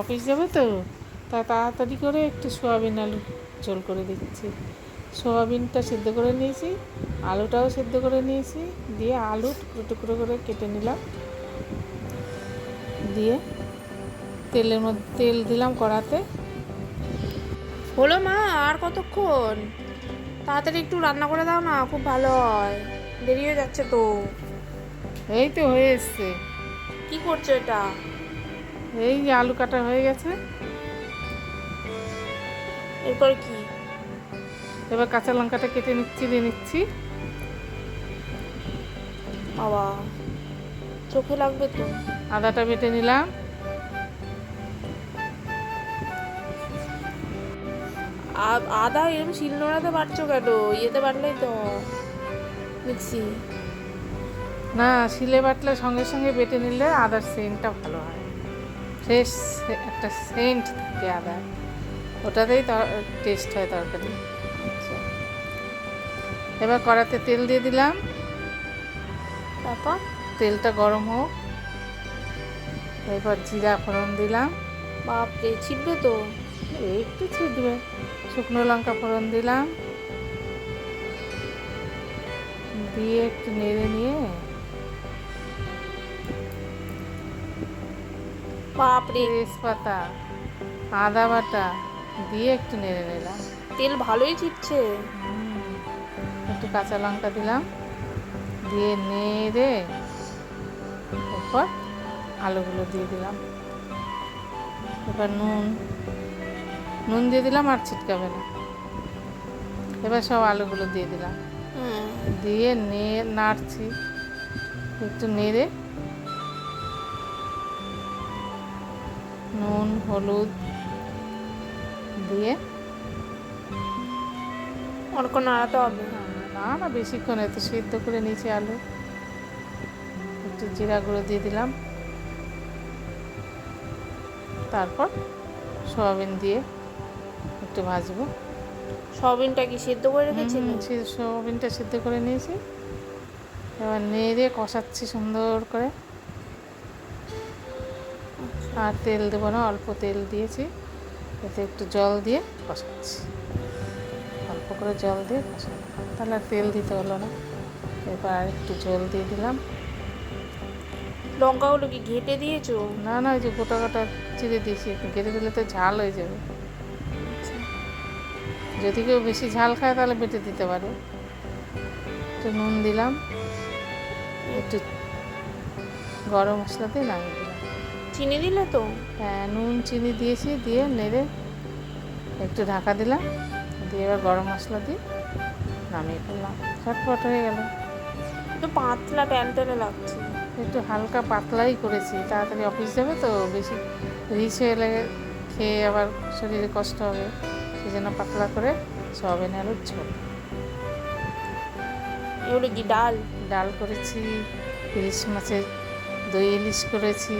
Office যাবে তো? তা তাড়াতাড়ি করে একটু সোয়াবিন আলু ঝোল করে দিচ্ছি। সোয়াবিনটা সেদ্ধ করে নিয়েছি আলুটাও সেদ্ধ করে নিয়েছি দিয়ে আলু টুকরো টুকরো করে কেটে নিলাম। দিয়ে তেলের মধ্যে তেল দিলাম কড়াতে। হলো মা আর কতক্ষণ? তাড়াতাড়ি একটু রান্না করে দাও না খুব ভালো হয়। দেরি হয়ে যাচ্ছে তো। এই তো হয়ে এসছে। কি করছ এটা? এই যে আলু কাটা হয়ে গেছে। এরপর কি? এবার কাঁচা লঙ্কাটা কেটে নিচ্ছি দিয়ে নিচ্ছি। বাবা চোখে লাগবে তো। আদাটা বেটে নিলাম। আদা এরকম শিলনোড়াতে বাটছো কেন? ইয়েতে বাটলেই তো মিক্সি। না শিলে বাটলে সঙ্গে সঙ্গে বেটে নিলে আদার সেন্টটা ভালো হয়। ফ্রেশ একটা সেন্ট থাকে আদার ওটাতেই টেস্ট হয় তরকারি। এবার কড়াতে তেল দিয়ে দিলাম। তারপর তেলটা গরম হোক। এরপর জিরা ফোড়ন দিলাম। বাপরে ছিটবে তো। একটু ছিটবে। শুকনো লঙ্কা ফোড়ন দিলাম। দিয়ে একটু নেড়ে নিয়ে বাপরে। তেজপাতা আদা বাটা দিয়ে একটু নেড়ে নিলাম। তেল ভালোই ছিটছে। একটু কাঁচা লঙ্কা দিলাম। দিয়ে নেড়ে এরপর আলুগুলো দিয়ে দিলাম। এবার নুন নুন দিয়ে দিলাম আর ছিটকাবে না। এবার সব আলুগুলো দিয়ে দিলাম। দিয়ে নে নাড়ছি। একটু নেড়ে নুন হলুদ দিয়ে অনেকক্ষণ নাড়াতে হবে? না না বেশিক্ষণ এত সিদ্ধ করে নিয়েছি আলু। একটু জিরা গুঁড়ো দিয়ে দিলাম। তারপর সয়াবিন দিয়ে একটু ভাজবো। সয়াবিনটা কি সিদ্ধ করে রেখেছি? সয়াবিনটা সিদ্ধ করে নিয়েছি। এবার নেড়ে কষাচ্ছি সুন্দর করে। আর তেল দেবো না অল্প তেল দিয়েছি। এতে একটু জল দিয়ে কষাচ্ছি। অল্প করে জল দিয়ে কষাবো। তাহলে আর তেল দিতে হলো না। এবার আর একটু জল দিয়ে দিলাম। লঙ্কাগুলো কি? ঘেটে দিয়েছ? না না ওই যে গোটা গোটা চিড়ে দিয়েছি। কেটে দিলে তো ঝাল হয়ে যাবে। যদি কেউ বেশি ঝাল খায় তাহলে বেটে দিতে পারে। একটু নুন দিলাম। একটু গরম মশলা দিয়ে নামিয়ে চিনি দিলে তো? হ্যাঁ নুন চিনি দিয়েছি দিয়ে নেড়ে একটু ঢাকা দিলাম। দিয়ে এবার গরম মশলা দিয়ে নামিয়ে ফেললাম। চটপট হয়ে গেল। একটু পাতলা ট্যান লাগছে। একটু হালকা পাতলাই করেছি। তাড়াতাড়ি অফিস যাবে তো বেশি রিচ হয়ে খেয়ে আবার শরীরে কষ্ট হবে। সেই জন্য পাতলা করে সয়াবিন আলুর ঝোল। এগুলো কি ডাল? ডাল করেছি ইলিশ মাছের দই ইলিশ করেছি।